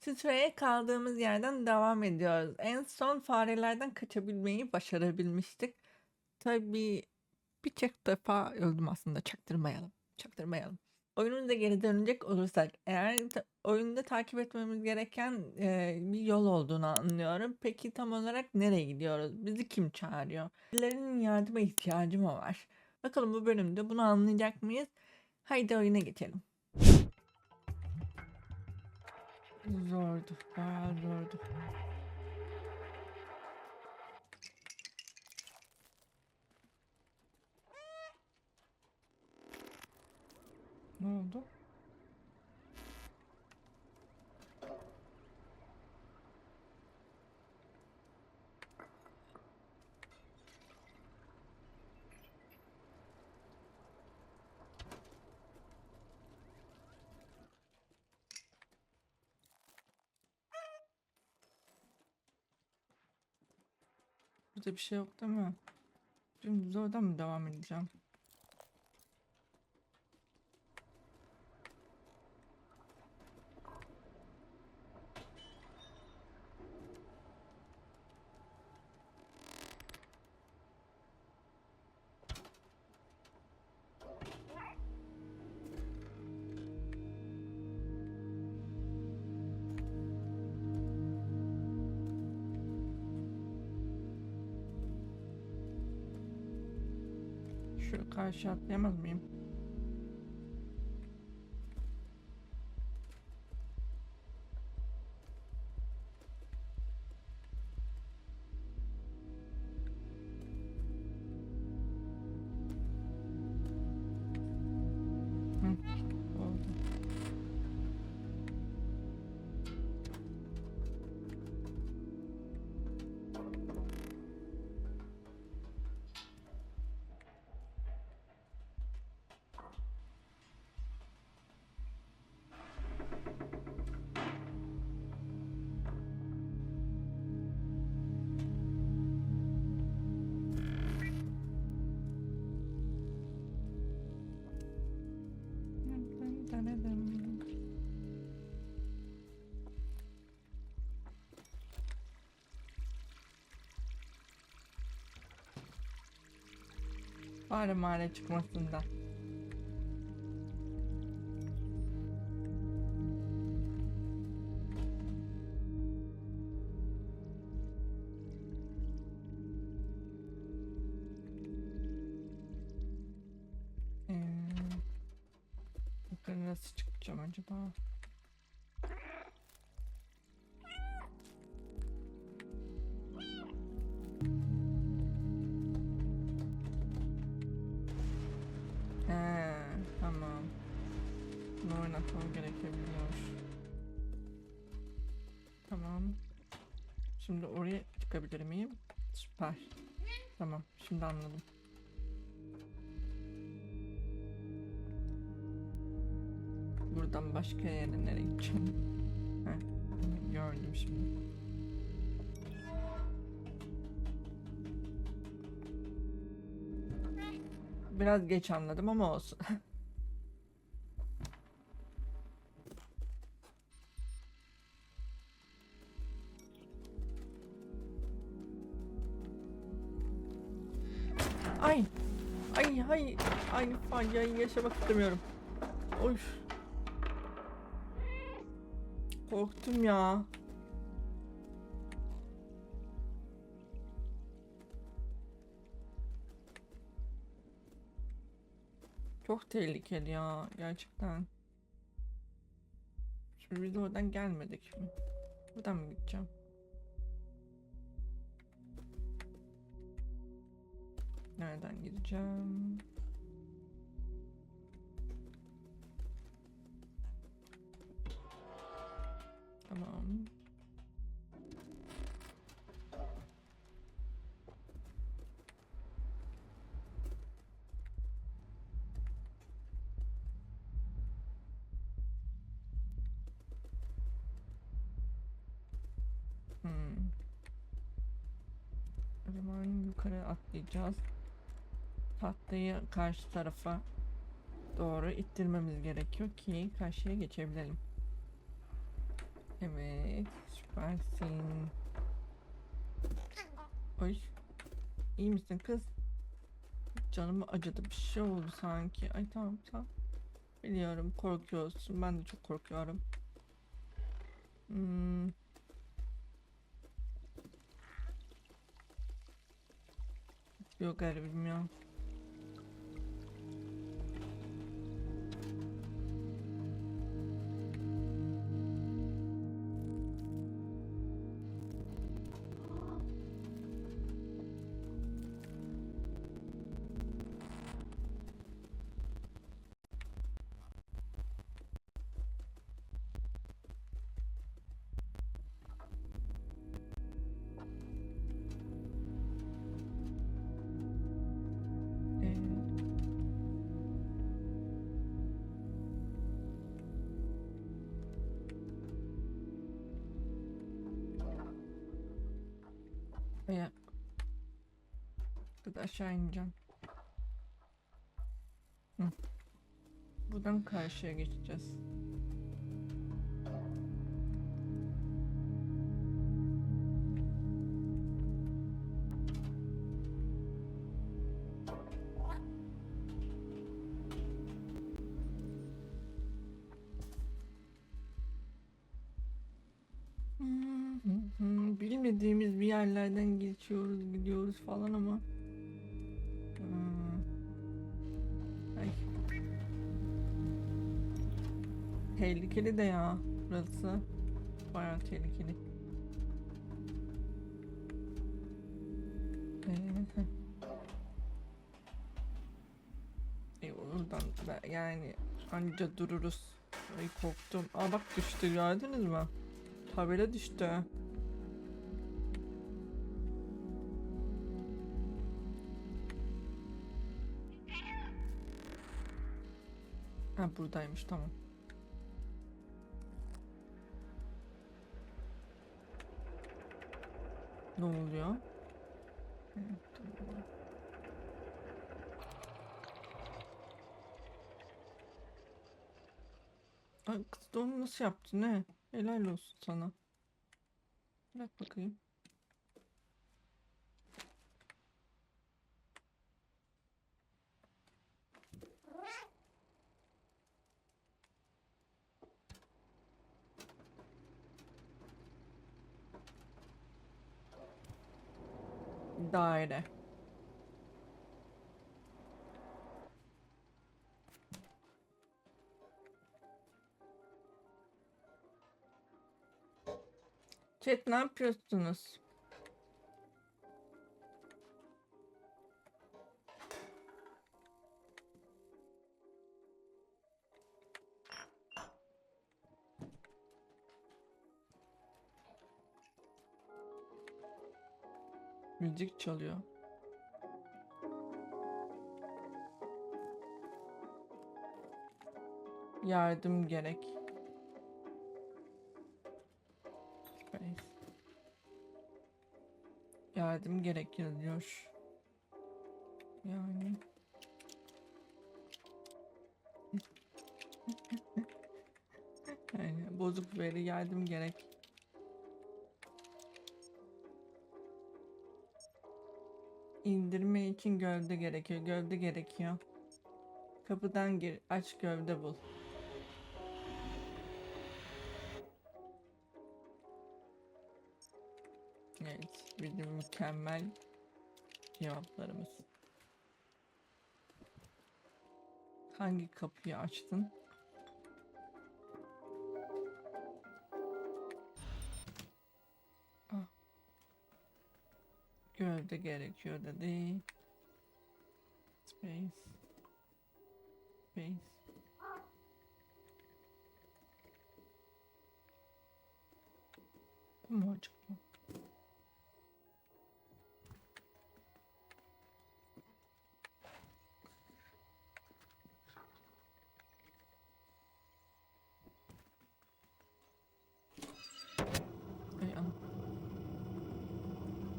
Titreye kaldığımız yerden devam ediyoruz. En son farelerden kaçabilmeyi başarabilmiştik. Tabii birçok defa öldüm aslında çaktırmayalım. Çaktırmayalım. Oyunumuza geri dönecek olursak eğer oyunda takip etmemiz gereken e, bir yol olduğunu anlıyorum. Peki tam olarak nereye gidiyoruz? Bizi kim çağırıyor? Birilerinin yardıma ihtiyacı mı var? Bakalım bu bölümde bunu anlayacak mıyız? Haydi oyuna geçelim. Zordu. Bayağı zordu. Ne oldu? Burada bir şey yok değil mi? Şimdi oradan mı devam edeceğim? Şu karşı atlayamaz mıyım? Fare mare çıkmasında. Ee, nasıl çıkacağım acaba? Şimdi oraya çıkabilir miyim? Süper. Tamam, şimdi anladım. Buradan başka yere nereye gideceğim? Heh, gördüm şimdi. Biraz geç anladım ama olsun. aynı faciayı yaşamak istemiyorum. Oy. Korktum ya. Çok tehlikeli ya gerçekten. Şimdi biz oradan gelmedik mi? Buradan mı gideceğim? Nereden gideceğim? Tamam. Hmm. Yukarı atlayacağız. Tahtayı karşı tarafa doğru ittirmemiz gerekiyor ki karşıya geçebilelim. Evet, süpersin. Ay, iyi misin kız? Canımı acıdı bir şey oldu sanki. Ay tamam tamam. Biliyorum korkuyorsun. Ben de çok korkuyorum. Hmm. Yok galiba bilmiyorum. Aşağı ineceğim. Hı. Buradan karşıya geçeceğiz. Bilmediğimiz bir yerlerden geçiyoruz, gidiyoruz falan ama. Tehlikeli de ya burası. Bayağı tehlikeli. Ee, E oradan da yani anca dururuz. Ay korktum. Aa bak düştü gördünüz mü? Tabela düştü. Ha buradaymış tamam. Ne oluyor? Ay kız onu nasıl yaptı ne? Helal olsun sana. Bırak bakayım. Daire. Chat ne yapıyorsunuz? Müzik çalıyor. Yardım gerek. Yardım gerek yazıyor. Yani. yani bozuk veri yardım gerek. İndirme için gövde gerekiyor. Gövde gerekiyor. Kapıdan gir. Aç gövde bul. Evet. Bizim mükemmel cevaplarımız. Hangi kapıyı açtın? Gövde gerekiyor dedi. Space. Space. Bu mu acaba?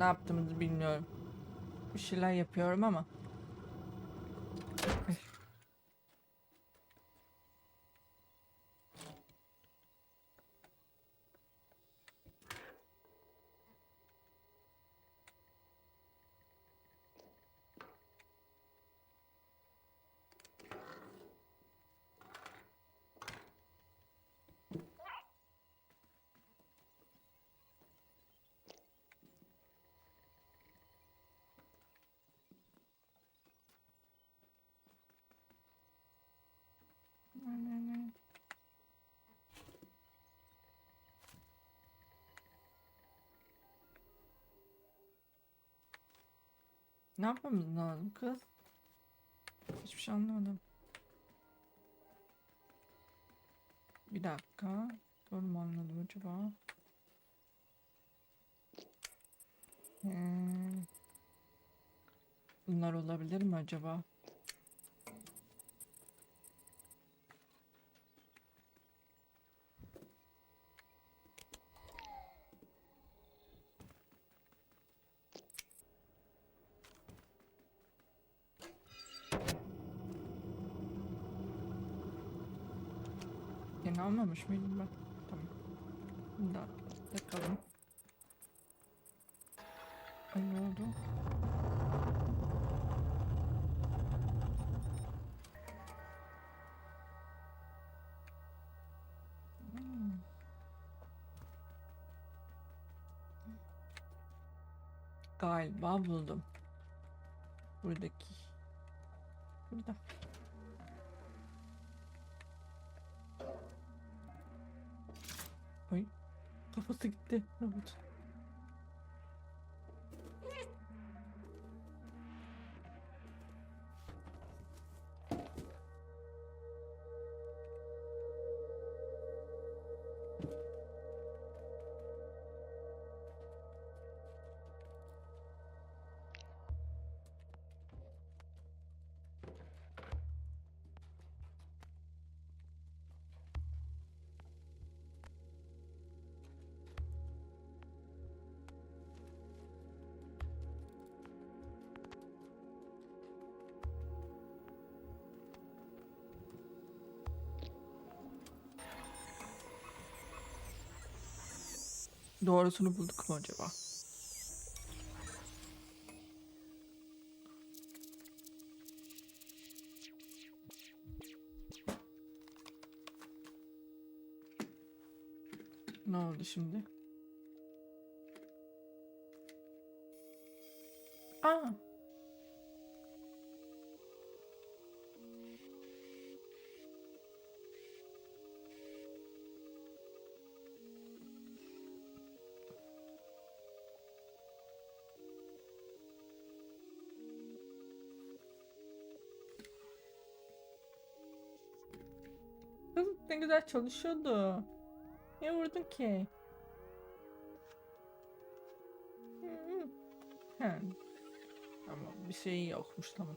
Ne yaptığımızı bilmiyorum. Bir şeyler yapıyorum ama. Ay. Ne yapmamız lazım kız? Hiçbir şey anlamadım. Bir dakika. Doğru mu anladım acaba? Hmm. Bunlar olabilir mi acaba? Almamış mıydım ben? Tamam. Da yakalım. Ne oldu? Hmm. Galiba buldum. Buradaki. Burada. はい。高すぎて、なんかち。Doğrusunu bulduk mu acaba? Ne oldu şimdi? Ne güzel çalışıyordu. Niye vurdun ki? He. Tamam bir şey yokmuş tamam.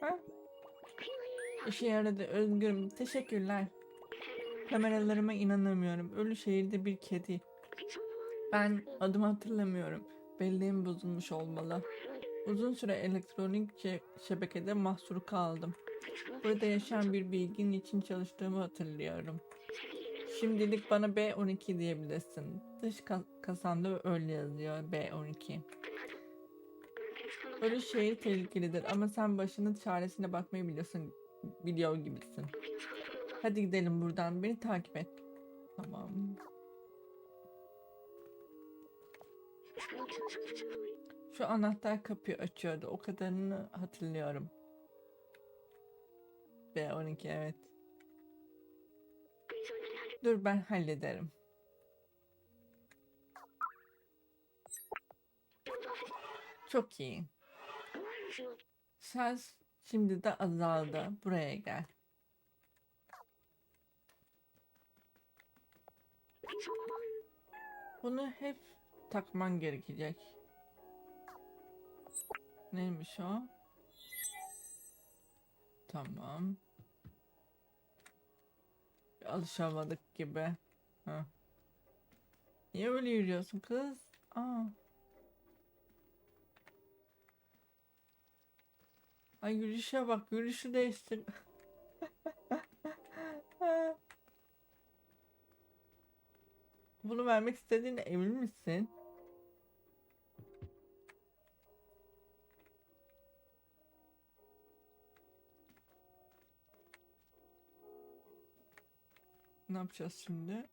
Ha? İşe yaradı özgürüm. Teşekkürler. Kameralarıma inanamıyorum. Ölü şehirde bir kedi. Ben adımı hatırlamıyorum. Belleğim bozulmuş olmalı. Uzun süre elektronik şe- şebekede mahsur kaldım. Burada yaşayan bir bilgin için çalıştığımı hatırlıyorum. Şimdilik bana B12 diyebilirsin. Dış ka- kasamda öyle yazıyor B12. Ölü şehir tehlikelidir ama sen başının çaresine bakmayı biliyorsun. Biliyor gibisin. Hadi gidelim buradan. Beni takip et. Tamam. Şu anahtar kapıyı açıyordu. O kadarını hatırlıyorum. B12 evet. Dur ben hallederim. Çok iyi. Şarj şimdi de azaldı. Buraya gel. Bunu hep takman gerekecek. Neymiş o? Tamam. Alışamadık gibi. Ha. Niye öyle yürüyorsun kız? Aa. Ay yürüyüşe bak, yürüyüşü değiştir. Bunu vermek istediğine emin misin? Ne yapacağız şimdi?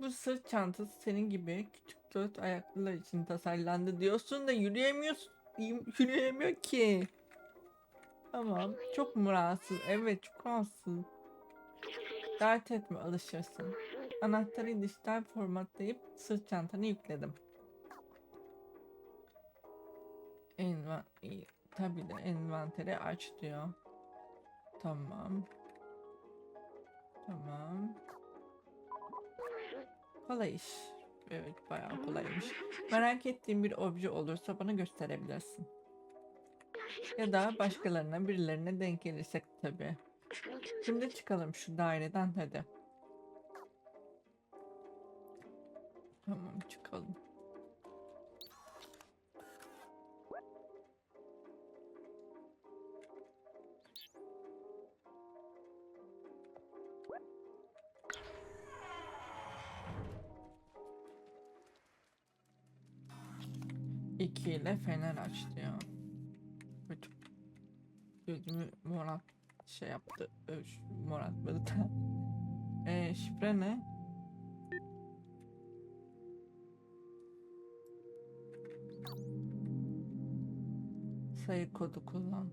Bu sırt çantası senin gibi küçük dört ayaklılar için tasarlandı diyorsun da yürüyemiyorsun. Yürüyemiyor ki. Tamam. Çok mu rahatsız? Evet çok rahatsız. Dert etme alışırsın. Anahtarı dijital formatlayıp sırt çantana yükledim. Envan iyi. Tabii de envanteri aç diyor. Tamam. Tamam. Kolay iş. Evet bayağı kolaymış. Merak ettiğin bir obje olursa bana gösterebilirsin. Ya da başkalarına birilerine denk gelirsek tabii. Şimdi çıkalım şu daireden hadi. Tamam çıkalım. Fener aç diyor. Çok gözümü morat şey yaptı. Ö, şu Moratmadı da. Eee şifre ne? Sayı kodu kullan.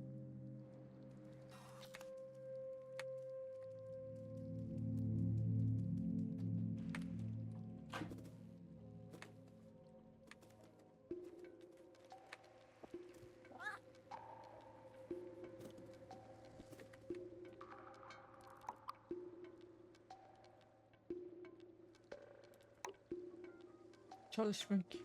Çalışmıyor ki.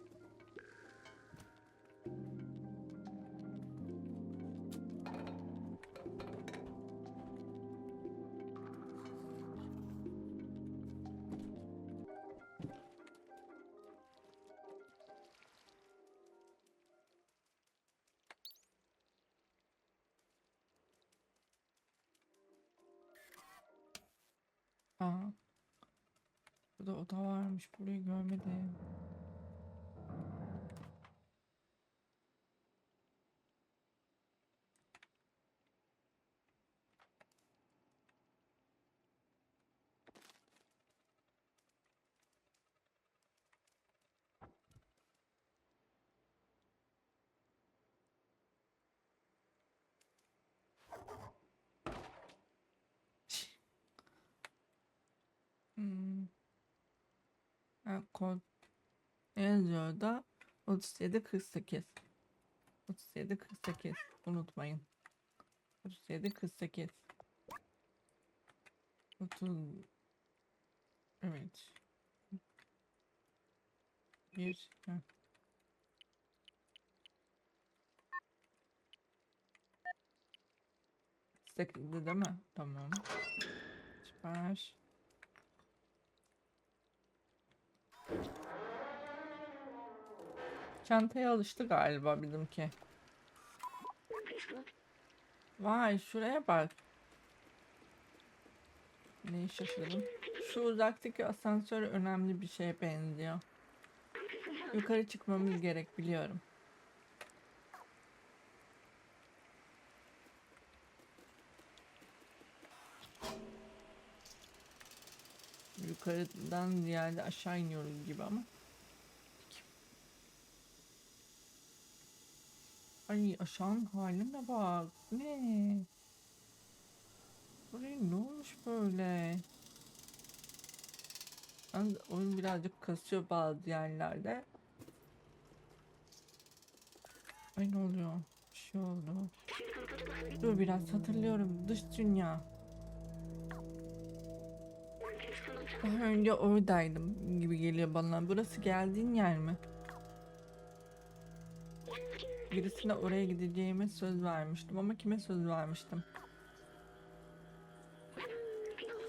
Aa. Burada oda varmış. Burayı görmedim. Kod ne yazıyor da 37 48 37 48 unutmayın 37 48 30 evet bir ha. Sekizde değil mi? Tamam. Süper. Çantaya alıştı galiba bizimki. Vay şuraya bak. Neyi şaşırdım. Şu uzaktaki asansör önemli bir şeye benziyor. Yukarı çıkmamız gerek biliyorum. Yukarıdan ziyade aşağı iniyoruz gibi ama. Ay aşağının haline bak. Ne? Buraya ne olmuş böyle? Yalnız oyun birazcık kasıyor bazı yerlerde. Ay ne oluyor? Bir şey oldu. Dur biraz hatırlıyorum. Dış dünya. Daha önce oradaydım gibi geliyor bana. Burası geldiğin yer mi? Birisine oraya gideceğime söz vermiştim ama kime söz vermiştim?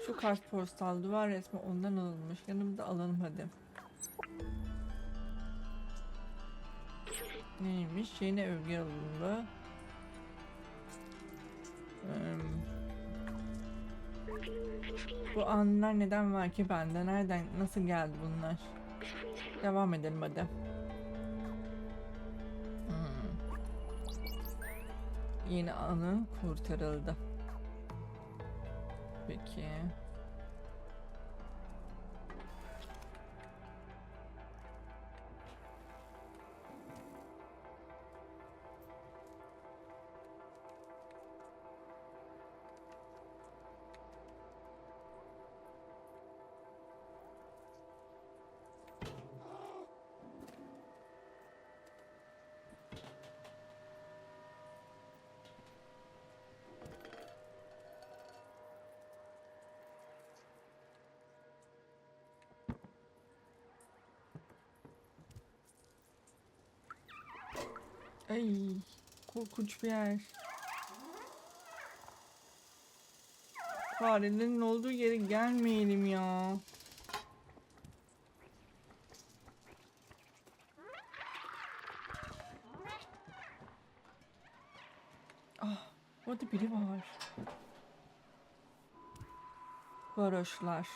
Şu kartpostal duvar resmi ondan alınmış. Yanımda alalım hadi. Neymiş? Yeni övgü alındı. Eee, bu anlar neden var ki bende? Nereden, nasıl geldi bunlar? Devam edelim hadi. Hmm. Yeni anı kurtarıldı. Peki. Ay korkunç bir yer. Farelerin olduğu yere gelmeyelim ya. Ah, orada biri var. Varoşlar.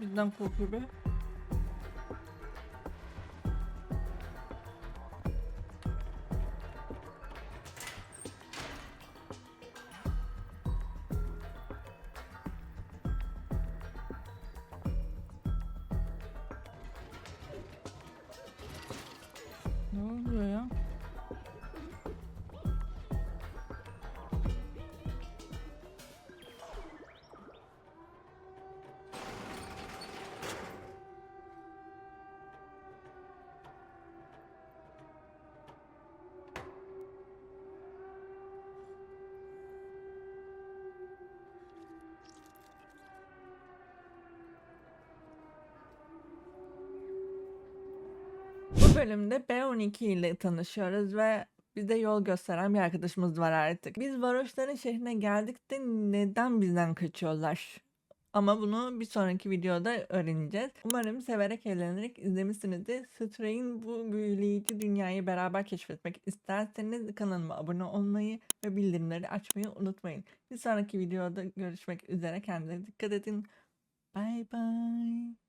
Bizden korkuyor be? Bu bölümde B12 ile tanışıyoruz ve bize yol gösteren bir arkadaşımız var artık. Biz varoşların şehrine geldik de neden bizden kaçıyorlar? Ama bunu bir sonraki videoda öğreneceğiz. Umarım severek eğlenerek izlemişsinizdir. Stray'in bu büyüleyici dünyayı beraber keşfetmek isterseniz kanalıma abone olmayı ve bildirimleri açmayı unutmayın. Bir sonraki videoda görüşmek üzere. Kendinize dikkat edin. Bye bye.